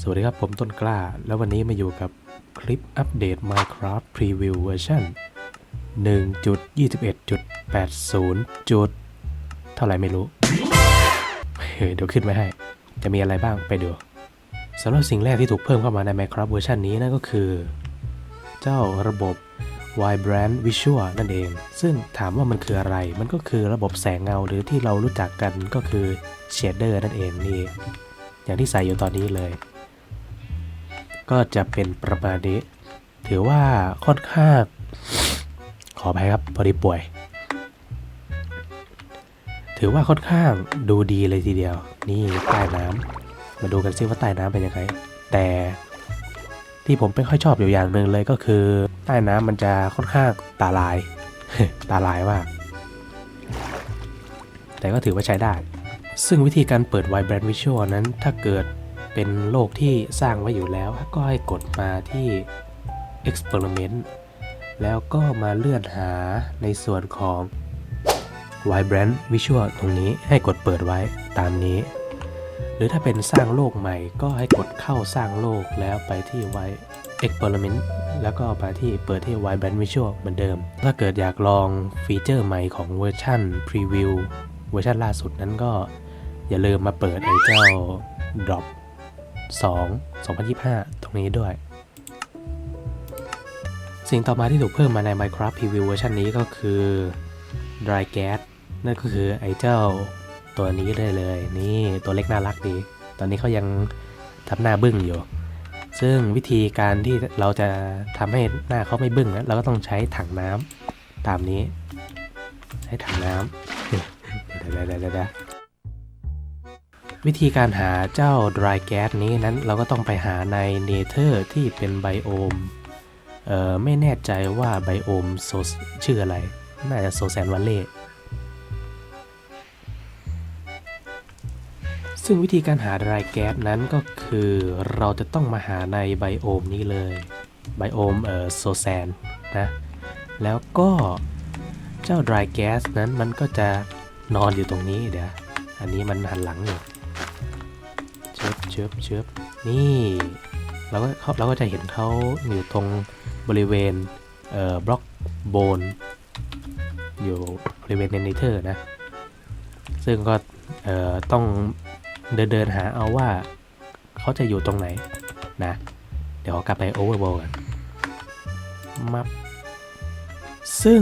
สวัสดีครับผมต้นกล้า แล้ววันนี้มาอยู่กับคลิปอัปเดต Minecraft Preview เวอร์ชัน1.21.80 จุดเท่าไหร่ไม่รู้ เดี๋ยวขึ้นไว้ให้ จะมีอะไรบ้างไปดูสำหรับสิ่งแรกที่ถูกเพิ่มเข้ามาใน Minecraft เวอร์ชันนี้นั่นก็คือ เจ้าระบบ Vibrant Visual นั่นเอง ซึ่งถามว่ามันคืออะไร มันก็คือระบบแสงเงาหรือที่เรารู้จักกันก็คือ Shader นั่นเองนี่ อย่างที่ใส่อยู่ตอนนี้เลย ก็จะเป็นประมาณนี้ ถือว่าค่อนข้างขออภัยครับพอดีป่วย ถือว่าค่อนข้างดูดีเลยทีเดียว นี่ใต้น้ำมาดูกันซิว่าใต้น้ำเป็นยังไง แต่ที่ผมไม่ค่อยชอบอยู่อย่างหนึ่งเลยก็คือ ใต้น้ำมันจะค่อนข้างตาลาย ตาลายมาก แต่ก็ถือว่าใช้ได้ ซึ่งวิธีการเปิด Vibrant Visual นั้นถ้าเกิด เป็นโลกที่สร้างไว้อยู่แล้ว ก็ให้กดมาที่ Experiment แล้วก็มาเลื่อนหาในส่วนของ Vibrant Visual ตรงนี้ให้กดเปิดไว้ตามนี้ หรือถ้าเป็นสร้างโลกใหม่ก็ให้กดเข้าสร้างโลกแล้วไปที่ไว้ Experiment แล้วก็ไปที่เปิดที่ Vibrant Visual เหมือนเดิม ถ้าเกิดอยากลองฟีเจอร์ใหม่ของเวอร์ชัน Preview เวอร์ชันล่าสุดนั้นก็อย่าลืมมาเปิดไอ้เจ้า Drop 2 2025 ตรงนี้ด้วย สิ่งต่อมาที่ถูกเพิ่มมาใน Minecraft Preview เวอร์ชันนี้ก็คือ Dry Gas นั่นก็คือไอ้เจ้าตัวนี้เลยเลย นี่ตัวเล็กน่ารักดี ตอนนี้เขายังทำหน้าบึ้งอยู่ ซึ่งวิธีการที่เราจะทำให้หน้าเขาไม่บึ้งนะเราก็ต้องใช้ถังน้ำตามนี้ ใช้ถังน้ำเดี๋ยวเดี๋ย วิธีการหาเจ้า dry gas นี้นั้นเราก็ต้องไปหาใน Nether ที่เป็นไบโอมเอ่อไม่แน่ใจว่าไบโอมโซชื่ออะไร น่าจะโซแซนวัลเล่ซึ่งวิธีการหา dry gas นั้นก็คือเราจะต้องมาหาในไบโอมนี้เลยไบโอมเอ่อโซแซนนะแล้วก็เจ้า dry gas นั้นมันก็จะนอนอยู่ตรงนี้เดี๋ยวอันนี้มันหันหลังอยู่ บเชิบเชิบนี่เราก็เขาเราก็จะเห็นเขาอยู่ตรงบริเวณเอ่อบล็อกโบนอยู่บริเวณในเนเธอร์นะ ซึ่งก็เอ่อต้องเดินเดินหาเอาว่าเขาจะอยู่ตรงไหนนะ เดี๋ยวกลับไปโอเวอร์โบกันมับซึ่ง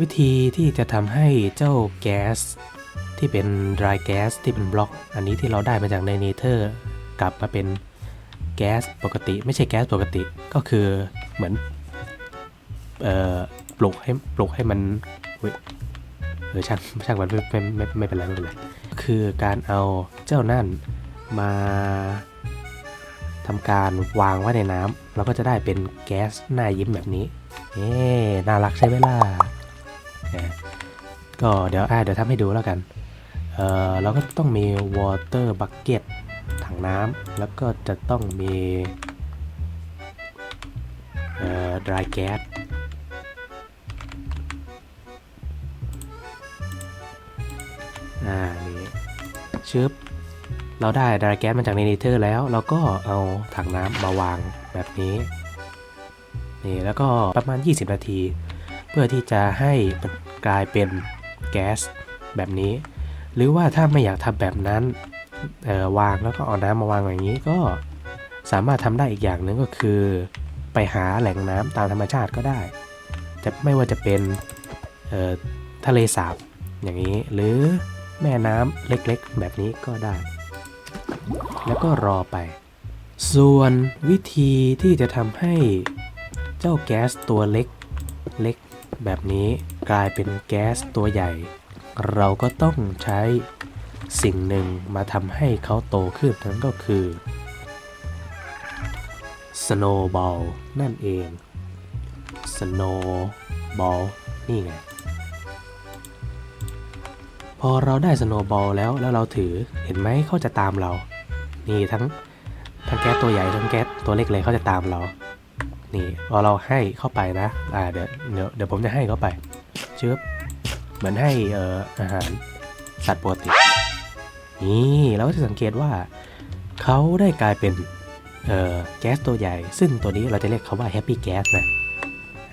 วิธีที่จะทำให้เจ้าแก๊ส ที่เป็น dry gas ที่เป็นบล็อก อันนี้ที่เราได้มาจากในเนเธอร์กลับมาเป็นแก๊สปกติไม่ใช่แก๊สปกติก็คือเหมือนเอ่อปลุกให้ปลุกให้มันเว้ยเออช่างช่างมันไม่ไม่ไม่ไม่เป็นไรไม่เป็นไรคือการเอาเจ้านั่นมาทำการวางไว้ในน้ำเราก็จะได้เป็นแก๊สหน้ายิ้มแบบนี้เอ๊น่ารักใช่ไหมล่ะนะก็เดี๋ยวอ่าเดี๋ยวทำให้ดูแล้วกัน เราก็ต้องมี water bucket ถังน้ำแล้วก็จะต้องมี dry gas อ่านี่ชึบเราได้ dry gas มาจากในเนเธอร์แล้ว เราก็เอาถังน้ำมาวางแบบนี้ นี่แล้วก็ประมาณ 20 นาที เพื่อที่จะให้มันกลายเป็นแก๊สแบบนี้ หรือว่าถ้าไม่อยากทำแบบนั้นวางแล้วก็เอาน้ำมาวางอย่างนี้ก็สามารถทำได้อีกอย่างหนึ่งก็คือ ไปหาแหล่งน้ำตามธรรมชาติก็ได้ จะไม่ว่าจะเป็นทะเลสาบอย่างนี้ หรือแม่น้ำเล็กๆ แบบนี้ก็ได้ แล้วก็รอไป ส่วนวิธีที่จะทำให้เจ้าแก๊สตัวเล็กเล็กแบบนี้กลายเป็นแก๊สตัวใหญ่ เราก็ต้องใช้สิ่งหนึ่งมาทำให้เขาโตขึ้นนั่นก็คือ snowball นั่นเอง snowball นี่ไง พอเราได้ snowball แล้วแล้วเราถือเห็นไหมเขาจะตามเรา นี่ทั้งทั้งแก๊สตัวใหญ่ทั้งแก๊สตัวเล็กเลยเขาจะตามเรา นี่พอเราให้เข้าไปนะอ่าเดี๋ยวเดี๋ยวเดี๋ยวผมจะให้เข้าไปเชื้อ เหมือนให้เอ่ออาหารสัตว์ปกติ นี่เราก็จะสังเกตว่าเขาได้กลายเป็นเอ่อแก๊สตัวใหญ่ ซึ่งตัวนี้เราจะเรียกเขาว่าแฮปปี้แก๊สนะ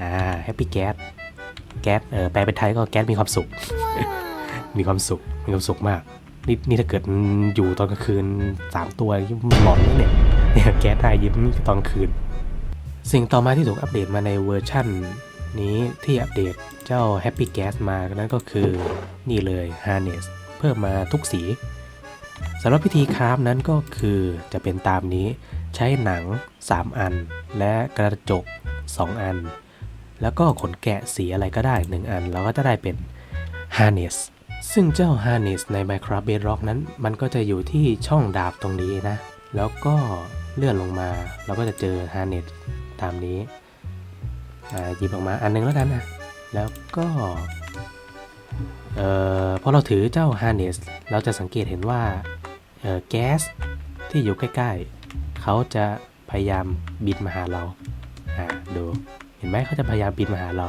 อ่าแฮปปี้แก๊ส แก๊สเออแปลเป็นไทยก็แก๊สมีความสุข มีความสุข มีความสุขมาก นี่นี่ถ้าเกิดอยู่ตอนกลางคืนสามตัวมันหลอนเลยเนี่ยเนี่ยแก๊สได้ยิ้มตอนกลางคืน สิ่งต่อมาที่ถูกอัปเดตมาในเวอร์ชั่น นี้ที่อัปเดตเจ้า Happy Gas มานั่นก็คือนี่เลย Harness เพิ่มมาทุกสีสำหรับพิธีคราฟนั้นก็คือจะเป็นตามนี้ใช้หนัง 3 อัน และกระจก 2 อัน แล้วก็ขนแกะสีอะไรก็ได้ 1 อัน เราก็จะได้เป็น Harness ซึ่งเจ้า Harness ใน Minecraft Bedrock นั้น มันก็จะอยู่ที่ช่องดาบตรงนี้นะ แล้วก็เลื่อนลงมา เราก็จะเจอ Harness ตามนี้ หยิบออกมาอันหนึงแล้วกันนะแล้วก็เอ่อพอเราถือเจ้า Harness เราจะสังเกตเห็นว่าเอ่อแก๊สที่อยู่ใกล้ๆ เขาจะพยายามบินมาหาเราอ่าดู เห็นไหมเขาจะพยายามบินมาหาเรา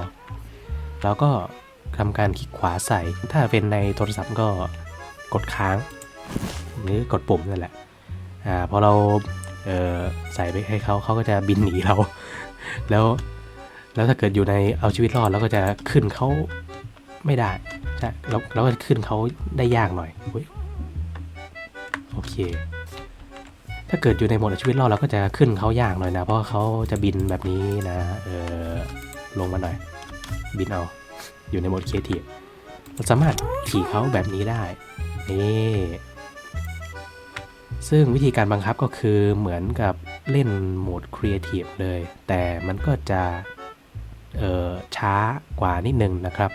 เราก็ทำการคลิกขวาใส่ ถ้าเป็นในโทรศัพท์ก็กดค้าง หรือกดปุ่มนั่นแหละอ่าพอเราเอ่อใส่ไปให้เขาเขาก็จะบินหนีเรา แล้ว แล้วถ้าเกิดอยู่ในเอาชีวิตรอดเราก็จะขึ้นเขาไม่ได้ใช่เราเราก็จะขึ้นเขาได้ยากหน่อยโอเค ถ้าเกิดอยู่ในโหมดเอาชีวิตรอดเราก็จะขึ้นเขายากหน่อยนะ เพราะเขาจะบินแบบนี้นะ เออลงมาหน่อย บินเอา อยู่ในโหมดเคทีเราสามารถขี่เขาแบบนี้ได้นี่ซึ่งวิธีการบังคับก็คือเหมือนกับเล่นโหมดครีเอทีฟเลย แต่มันก็จะ ช้ากว่านิดนึงนะครับ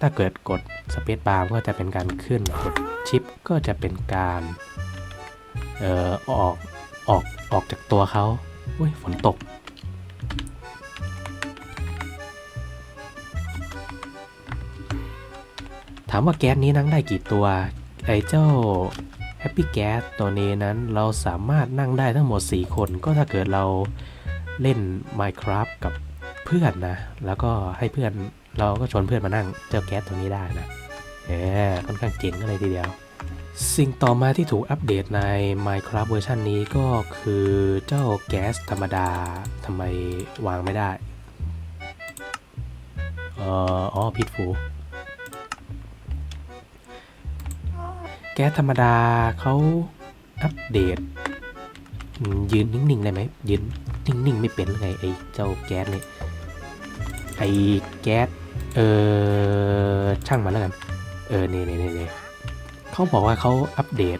ถ้าเกิดกดสเปซบาร์ก็จะเป็นการขึ้นกดชิปก็จะเป็นการเออออกออกออกจากตัวเขาอุ้ยฝนตก ถามว่าแก๊สนี้นั่งได้กี่ตัว ไอ้เจ้า Happy Gas ตัวนี้นั้นเราสามารถนั่งได้ทั้งหมด 4 คนก็ถ้าเกิดเราเล่น Minecraft กับ เพื่อนนะ แล้วก็ให้เพื่อนเราก็ชวนเพื่อนมานั่งเจ้าแก๊สตัวนี้ได้นะเออค่อนข้างเจ๋งกันเลยทีเดียว สิ่งต่อมาที่ถูกอัปเดตใน Minecraft เวอร์ชันนี้ก็คือเจ้าแก๊สธรรมดาทำไมวางไม่ได้เอออ๋อพิษฟูแก๊สธรรมดาเขาอัปเดตอืมยืนนิ่งๆได้ไหมยืนนิ่งๆไม่เป็นไงไอ้เจ้าแก๊สเนี่ย ไอแก๊สเออช่างมันแล้วกัน เออนี่นี่นี่นี่เขาบอกว่าเขาอัปเดต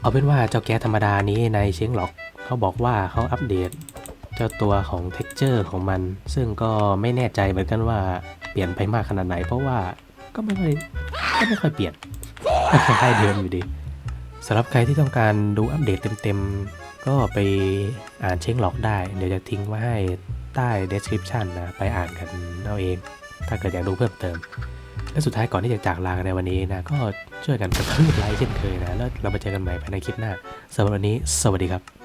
เอาเป็นว่าเจ้าแก๊สธรรมดานี้ในเชียงหลอกเขาบอกว่าเขาอัปเดต เจ้าตัวของ t e x t อร์ของมัน ซึ่งก็ไม่แน่ใจเหมือนกันว่าเปลี่ยนไปมากขนาดไหน เพราะว่าก็ไม่ค่อยก็ไม่ค่อยเปลี่ยนคล้เดิมอยู่ดีสำหรับใครที่ต้องการดูอัปเดตเต็มๆ ก็ไปอ่านเช็คหลอกได้ เดี๋ยวจะทิ้งไว้ให้ ใต้ description นะไปอ่านกันเอาเอง ถ้าเกิดอยากดูเพิ่มเติม และสุดท้ายก่อนที่จะจากลากันในวันนี้นะ ก็ช่วยกันกระทืบไลค์เช่นเคยนะ แล้วเรามาเจอกันใหม่ภายในคลิปหน้าสำหรับวันนี้ สวัสดีครับ